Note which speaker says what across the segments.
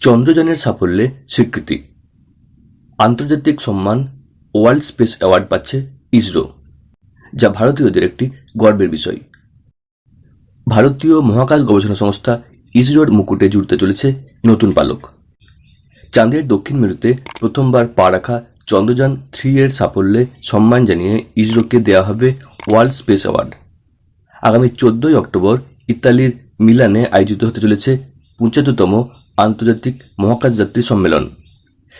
Speaker 1: চন্দ্রযানের সাফল্যে স্বীকৃতি। আন্তর্জাতিক সম্মান ওয়ার্ল্ড স্পেস অ্যাওয়ার্ড পাচ্ছে ইসরো, যা ভারতীয়দের একটি গর্বের বিষয়। ভারতীয় মহাকাশ গবেষণা সংস্থা ইসরোর মুকুটে জুড়তে চলেছে নতুন পালক। চাঁদের দক্ষিণ মেরুতে প্রথমবার পা রাখা চন্দ্রযান থ্রি এর সাফল্যে সম্মান জানিয়ে ইসরোকে দেওয়া হবে ওয়ার্ল্ড স্পেস অ্যাওয়ার্ড। আগামী চোদ্দই অক্টোবর ইতালির মিলানে আয়োজিত হতে চলেছে পঁচাত্তরতম আন্তর্জাতিক মহাকাশ যাত্রী সম্মেলন।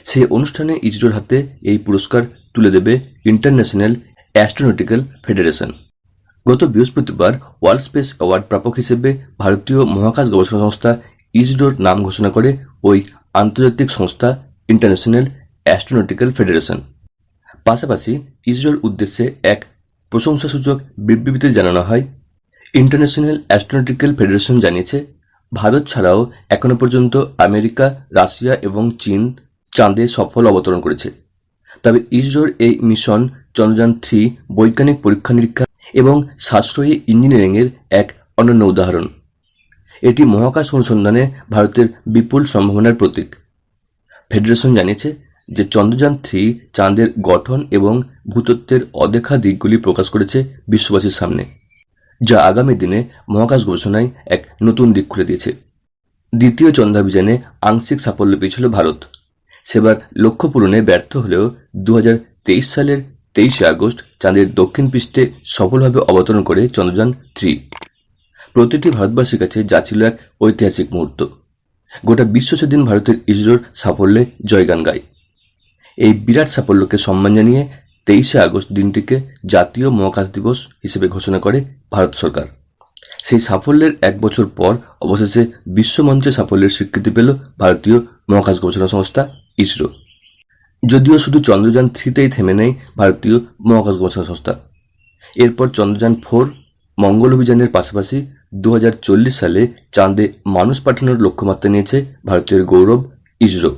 Speaker 1: সেই অনুষ্ঠানে ইসরোর হাতে এই পুরস্কার তুলে দেবে ইন্টারন্যাশনাল অ্যাস্ট্রোনটিক্যাল ফেডারেশন। গত বৃহস্পতিবার ওয়ার্ল্ড স্পেস অ্যাওয়ার্ড প্রাপক হিসেবে ভারতীয় মহাকাশ গবেষণা সংস্থা ইসরোর নাম ঘোষণা করে ওই আন্তর্জাতিক সংস্থা ইন্টারন্যাশনাল অ্যাস্ট্রোনটিক্যাল ফেডারেশন। পাশাপাশি ইসরোর উদ্দেশ্যে এক প্রশংসাসূচক বিবৃতিতে জানানো হয়, ইন্টারন্যাশনাল অ্যাস্ট্রোনটিক্যাল ফেডারেশন জানিয়েছে ভারত ছাড়াও এখনও পর্যন্ত আমেরিকা, রাশিয়া এবং চীন চাঁদে সফল অবতরণ করেছে। তবে ইসরোর এই মিশন চন্দ্রযান থ্রি বৈজ্ঞানিক পরীক্ষা নিরীক্ষা এবং সাশ্রয়ী ইঞ্জিনিয়ারিংয়ের এক অনন্য উদাহরণ। এটি মহাকাশ অনুসন্ধানে ভারতের বিপুল সম্ভাবনার প্রতীক। ফেডারেশন জানিয়েছে যে চন্দ্রযান থ্রি চাঁদের গঠন এবং ভূতত্ত্বের অদেখা দিকগুলি প্রকাশ করেছে বিশ্ববাসীর সামনে। যা আগামী দিনে মহাকাশ গবেষণায় এক নতুন দিক খুলে দিয়েছে। দ্বিতীয় চন্দ্রাভিযানে আংশিক সাফল্য পেয়েছিল ভারত। সেবার লক্ষ্য পূরণে ব্যর্থ হলেও দু হাজার তেইশ সালের তেইশে আগস্ট চাঁদের দক্ষিণ পৃষ্ঠে সফলভাবে অবতরণ করে চন্দ্রযান থ্রি। প্রতিটি ভারতবাসীর কাছে যা ছিল এক ঐতিহাসিক মুহূর্ত। গোটা বিশ্ব সেদিন ভারতের ইসরোর সাফল্যে জয়গান গায়। এই বিরাট সাফল্যকে সম্মান জানিয়ে তেইশে আগস্ট দিনটিকে জাতীয় মহাকাশ দিবস হিসেবে ঘোষণা করে ভারত সরকার। সেই সাফল্যের এক বছর পর অবশেষে বিশ্বমঞ্চে সাফল্যের স্বীকৃতি পেল ভারতীয় মহাকাশ গবেষণা সংস্থা ইসরো। যদিও শুধু চন্দ্রযান থ্রিতেই থেমে নেই ভারতীয় মহাকাশ গবেষণা সংস্থা। এরপর চন্দ্রযান ফোর মঙ্গল অভিযানের পাশাপাশি দু হাজার চল্লিশ সালে চাঁদে মানুষ পাঠানোর লক্ষ্যমাত্রা নিয়েছে ভারতীয় গৌরব ইসরো।